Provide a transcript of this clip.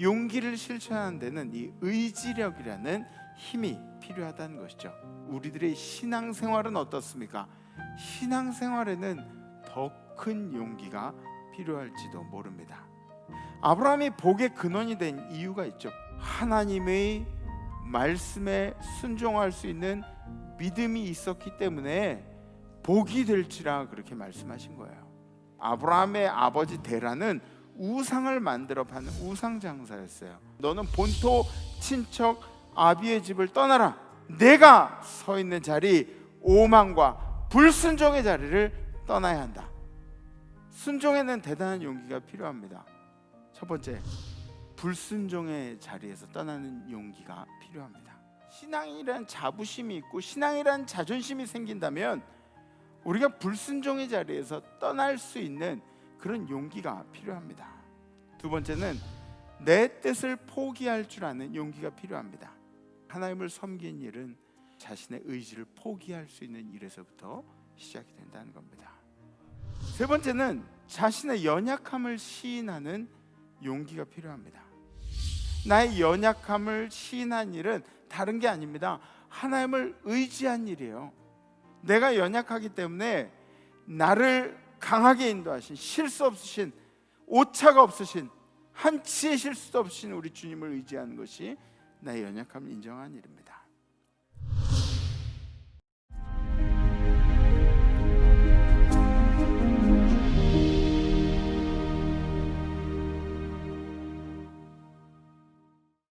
용기를 실천하는 데는 이 의지력이라는 힘이 필요하다는 것이죠. 우리들의 신앙생활은 어떻습니까? 신앙생활에는 더 큰 용기가 필요할지도 모릅니다. 아브라함이 복의 근원이 된 이유가 있죠. 하나님의 말씀에 순종할 수 있는 믿음이 있었기 때문에 복이 될지라 그렇게 말씀하신 거예요. 아브라함의 아버지 데라는 우상을 만들어 파는 우상 장사였어요. 너는 본토 친척 아비의 집을 떠나라. 내가 서 있는 자리 오만과 불순종의 자리를 떠나야 한다. 순종에는 대단한 용기가 필요합니다. 첫 번째, 불순종의 자리에서 떠나는 용기가 필요합니다. 신앙이란 자부심이 있고 신앙이란 자존심이 생긴다면 우리가 불순종의 자리에서 떠날 수 있는 그런 용기가 필요합니다. 두 번째는 내 뜻을 포기할 줄 아는 용기가 필요합니다. 하나님을 섬긴 일은 자신의 의지를 포기할 수 있는 일에서부터 시작이 된다는 겁니다. 세 번째는 자신의 연약함을 시인하는 용기가 필요합니다. 나의 연약함을 시인한 일은 다른 게 아닙니다. 하나님을 의지한 일이에요. 내가 연약하기 때문에 나를 강하게 인도하신 실수 없으신 오차가 없으신 한치의 실수도 없으신 우리 주님을 의지하는 것이 나의 연약함을 인정한 일입니다.